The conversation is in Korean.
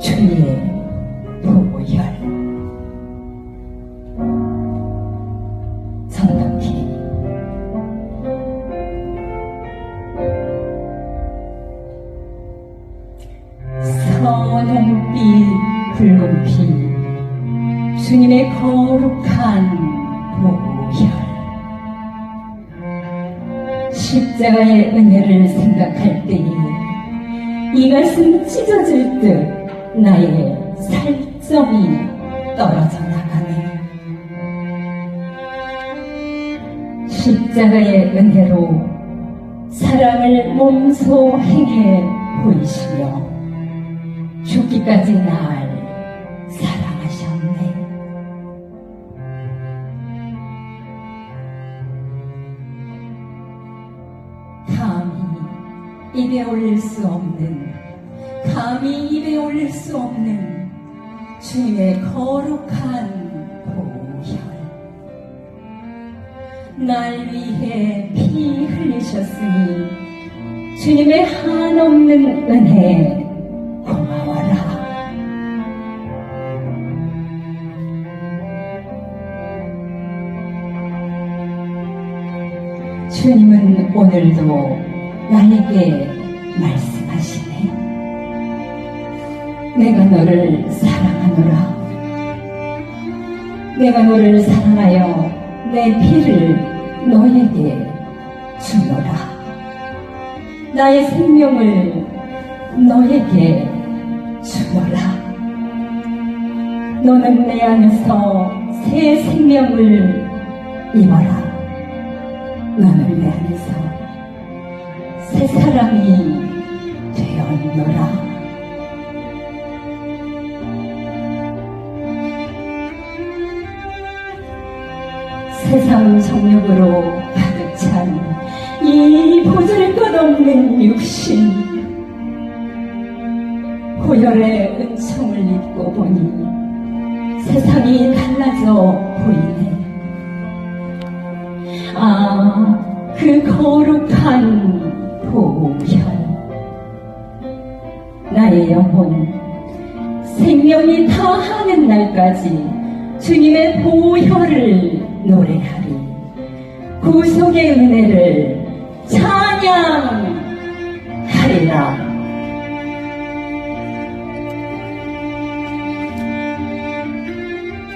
주님의 보혈 성령기 선홍빛 붉은빛 주님의 거룩한 보혈 십자가의 은혜를 생각할 때에 이 말씀 찢어질 듯 나의 살점이 떨어져 나가네 십자가의 은혜로 사랑을 몸소 행해 보이시며 죽기까지 날 사랑하셨네. 감히 입에 올릴 수 없는, 감히 입에 올릴 수 없는 주님의 거룩한 보혈. 날 위해 피 흘리셨으니 주님의 한없는 은혜 고마워라. 주님은 오늘도 나에게 말씀하시네. 내가 너를 사랑하노라. 내가 너를 사랑하여 내 피를 너에게 주노라. 나의 생명을 너에게 주노라. 너는 내 안에서 새 생명을 입어라. 너는 내 안에서 새 사람이 세상 정욕으로 가득 찬 이 보잘 것 없는 육신 고열의 은총을 입고 보니 세상이 달라져 보이네. 아, 그 거룩한 보혈. 나의 영혼, 생명이 다하는 날까지 주님의 보혈을 노래하리. 구속의 은혜를 찬양하리라.